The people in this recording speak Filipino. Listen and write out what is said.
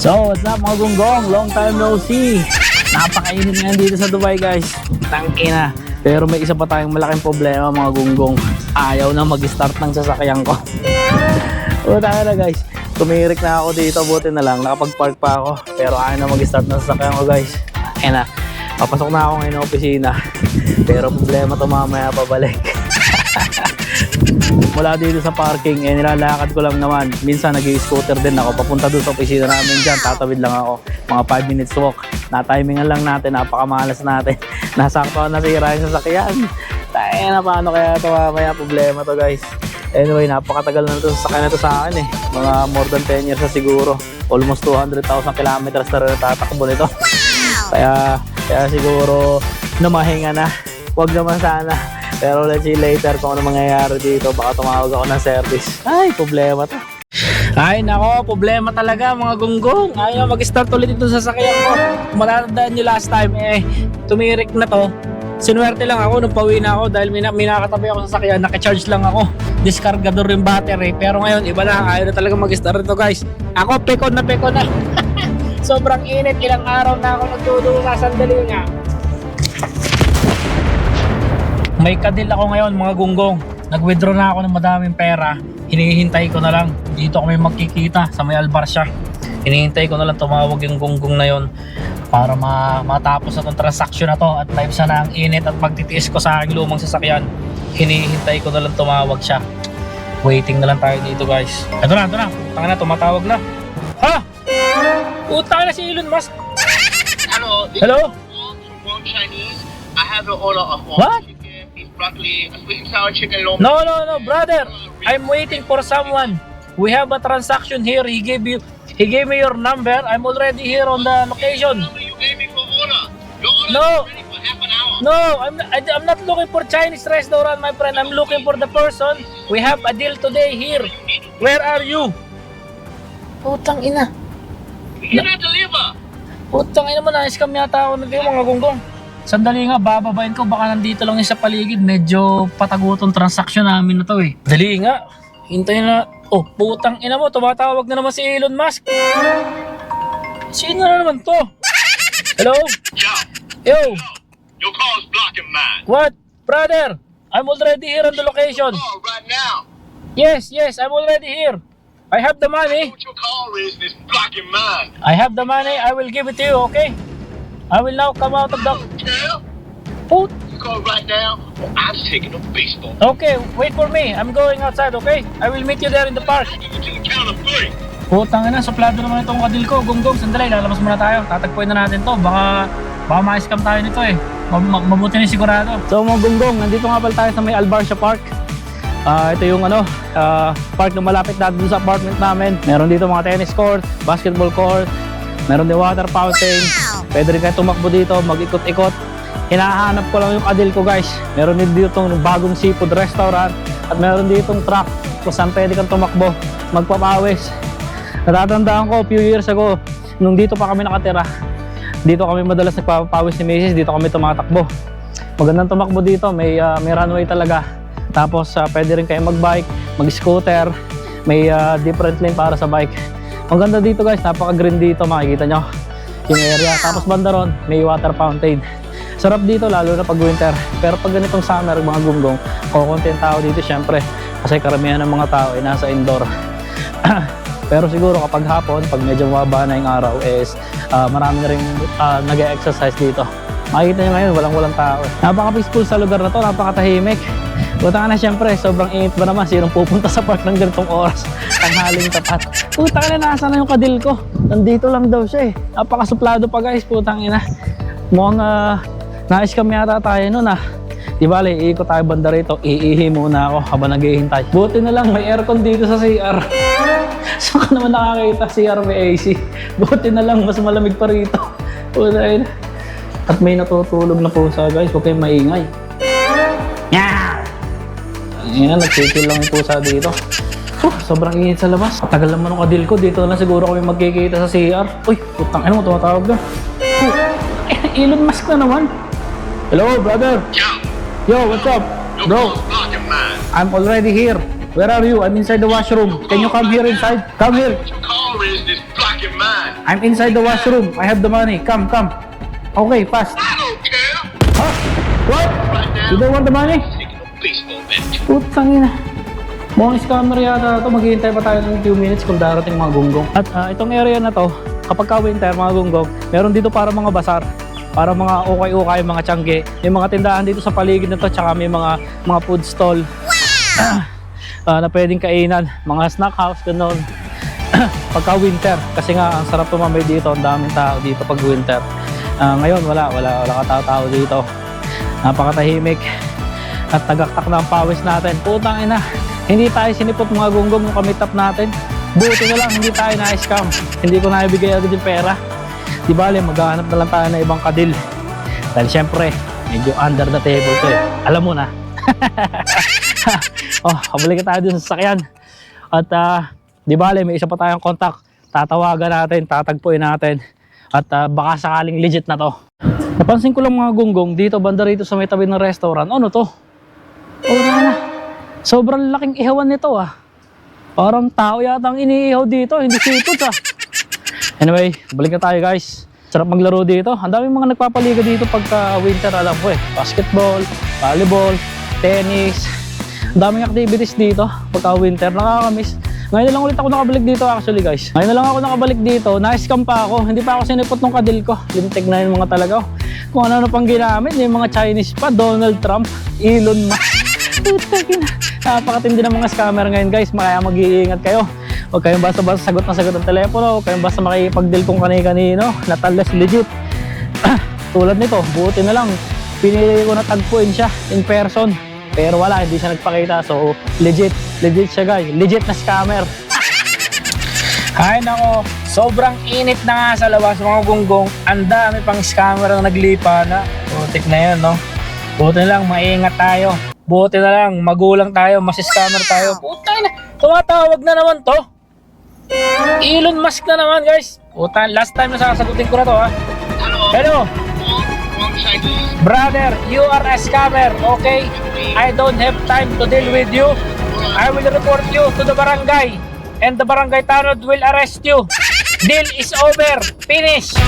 So, what's up mga gunggong? Long time no see. Napakainit ngayon dito sa Dubai guys. Tangina. Pero may isa pa tayong malaking problema mga gunggong. Ayaw na mag-start ng sasakyan ko. o na guys. Tumirik na ako dito. Buti na lang. Nakapag-park pa ako. Pero ayaw na mag-start ng sasakyan ko guys. Ayun na. Papasok na ako ngayon ng opisina. Pero problema to mamaya pabalik. mula dito sa parking, eh nilalakad ko lang naman. Minsan nag-scooter din ako. Papunta doon sa opisina namin dyan. Tatawid lang ako. Mga 5 minutes walk. Na-timingan lang natin. Napakamalas natin. Nasakto nasira yung sasakyan. Tayo na paano kaya ito mamaya problema to guys. Anyway, napakatagal na ito sa sasakyan na ito sa akin eh. Mga more than 10 years na siguro. Almost 200,000 kilometers na rin tatakbo nito. Kaya, kaya siguro namahinga na. Huwag naman sana. Pero let's see later kung ano mangyayari dito. Baka tumawag ako ng service. Ay, problema to. Ay, nako, problema talaga mga gunggong. Ayaw mag-start ulit ito sa sasakyan ko. Matatandaan nyo last time, eh, tumirik na to. Sinuwerte lang ako nung pauwi na ako dahil may, na- may nakatabi ako sa sasakyan, naka-charge lang ako. Discargador yung battery. Pero ngayon, iba na, ayaw na talaga mag-start ito guys. Ako, pekon na pekon na. Sobrang init, ilang araw na ako nagdudulo sa sandali nga. May kadil ako ngayon mga gunggong. Nag-withdraw na ako ng madaming pera. Hinihintay ko na lang. Dito kami magkikita sa may Albarsya. Hinihintay ko na lang tumawag yung gunggong na yon para ma matapos na tong transaction na to at live sana ang init at magtitiis ko sa aking lumang sasakyan. Hinihintay ko na lang tumawag siya. Waiting na lang tayo dito guys. Ito na, ito na. Tanga na, tumatawag na. Ha? Utang na si Elon Musk. Hello, Hello? Wong Chinese. I have an order of What? Chicken, beef broccoli, a sweet and sour chicken long. No, no, no, brother. I'm waiting for someone. We have a transaction here. He gave you, he gave me your number. I'm already here on the location. number you gave me for order. Your order No. No, I'm not, I- I'm not looking for Chinese restaurant, my friend. I'm looking for the person. We have a deal today here. Where are you? Putang ina. We cannot deliver. Putang ina mo, na-scam yata ako ng mga gunggong. Sandali nga, bababain ko. Baka nandito lang yung sa paligid. Medyo patagutong transaction namin na to eh. Dali nga. Hintayin na. Oh, putang ina mo. Tumatawag na naman si Elon Musk. Sino na naman to? Hello? Yo, Yo, your call is blocking mine. what? Brother, I'm already here on the location. Right now. Yes, yes, I'm already here. I have the money. What your call is is blocking mine. I have the money. I will give it to you, okay? I will now come out of the... Put. you call right now. I'm taking a baseball. Okay, wait for me. I'm going outside, okay? I will meet you there in the park. Putang ina, suplado naman itong kadil ko. Gonggong, sandali, lalabas muna tayo. Tatagpuin na natin to. Baka, baka ma-scam tayo nito eh. Ma- ma- mabuti na sigurado. So mga gonggong, nandito nga pala tayo sa may Albarcia Park. Ah, ito yung ano, ah, park na malapit dun sa apartment namin. Meron dito mga tennis court, basketball court, meron din water fountain. Pwede rin kayo tumakbo dito, mag-ikot-ikot. Hinahanap ko lang yung kadil ko guys. Meron din dito itong bagong seafood restaurant at meron dito itong truck kung saan pwede kang tumakbo, magpapawis. Natatandaan ko, few years ago, nung dito pa kami nakatira, dito kami madalas nagpapawis ni Macy's, dito kami tumatakbo. Magandang tumakbo dito, may, ah, may runway talaga. Tapos ah, pwede rin kayo mag-bike, mag-scooter, may ah, different lane para sa bike. Ang ganda dito guys, napaka-green dito, makikita nyo yung area. Tapos banda ron, may water fountain. Sarap dito lalo na pag winter. Pero pag ganitong summer, mga gunggong, kukunti tao dito syempre. Kasi karamihan ng mga tao ay nasa indoor. Pero siguro kapag hapon, pag medyo mababa na yung araw, is ah, marami na rin nag-exercise dito. Makikita nyo ngayon, walang-walang tao. eh. Napaka-peaceful sa lugar na to, napakatahimik. Buta na siyempre, sobrang init ba naman, sinong pupunta sa park ng ganitong oras? Tanghaling tapat. Putang ina, nasa na yung kadil ko? Nandito lang daw siya eh. Napakasuplado pa guys, putang ina. Mukhang uh, na-scam yata tayo nun ah. Di bale, iikot tayo banda rito, iihi muna ako habang naghihintay. Buti na lang, may aircon dito sa CR. Saan ka naman nakakita CR may AC? Buti na lang, mas malamig pa rito. Puta ina. At may natutulog na pusa guys, huwag kayong maingay. Ayan, nagtitil lang yung pusa dito. Sobrang init sa labas. Tagal naman ng kadil ko. Dito na siguro kami magkikita sa CR. Uy, putang ina mo, tumatawag na. Eh, Elon Musk na naman. Hello, brother. Yo, Yo, what's up? Bro. I'm already here. Where are you? I'm inside the washroom. Can you come here inside? Come here. I'm inside the washroom. I have the money. Come, come. Okay, fast. Huh? What? You don't want the money? Putang ina. Mukhang scammer yata ito. Maghihintay pa tayo ng few minutes kung darating mga gunggong. At ah, itong area na to, kapag ka winter mga gunggong, meron dito para mga basar. Para mga ukay-ukay, mga tiyangge. May mga tindahan dito sa paligid na to, tsaka may mga mga food stall. Ah, na pwedeng kainan. Mga snack house, ganun. Pagka winter, kasi nga ang sarap tumambay dito, ang daming tao dito pag winter. Ah, ngayon wala, wala, wala katao-tao dito. Napakatahimik at tagaktak na ang pawis natin. Putang ina, hindi tayo sinipot mga gunggong yung kamitap natin. Buti na lang, hindi tayo na-scam. Hindi ko naibigay agad yung pera. Di bale, maghahanap na lang tayo ng ibang kadil. Dahil syempre, medyo under the table to eh. Alam mo na. oh, kabalik tayo dun sa sasakyan. At ah, di bale, may isa pa tayong contact. Tatawagan natin, tatagpuin natin. At ah, baka sakaling legit na to. Napansin ko lang mga gunggong dito banda rito sa may tabi ng restaurant. Ano to? Na na. Sobrang laking ihawan nito ah. Parang tao yata ang iniihaw dito, hindi seafood ah. Anyway, balik na tayo guys. Sarap maglaro dito. Ang daming mga nagpapaliga dito pagka winter, alam ko eh. Basketball, volleyball, tennis. Ang daming activities dito pagka winter. Nakakamiss. Ngayon na lang ulit ako nakabalik dito actually guys. Ngayon na lang ako nakabalik dito. Na-scam pa ako. Hindi pa ako sinipot ng kadil ko. Lintik na yung mga talaga. Kung ano-ano pang ginamit. Yung mga Chinese pa. Donald Trump. Elon Musk. Napakatindi ng mga scammer ngayon guys. Kaya mag-iingat kayo. Huwag kayong basta-basta sagot na sagot ng telepono. Huwag kayong basta makipag-deal kung kani-kanino. Natalas legit. Tulad nito, buti na lang. Pinili ko na tagpuin siya in person. Pero wala, hindi siya nagpakita. So, legit. Legit siya guys. Legit na scammer. Ay nako, sobrang init na nga sa labas mga gunggong. Ang dami pang scammer ang naglipa na. Butik na yun, no? Buti lang, maingat tayo. Buti na lang, magulang tayo, mas scammer tayo. Puta na, tumatawag na naman to. Elon Musk na naman, guys. Puta, last time na sasagutin ko na to, ha. Hello. Brother, you are a scammer, okay? I don't have time to deal with you. I will report you to the barangay. And the barangay tanod will arrest you. Deal is over. Finish.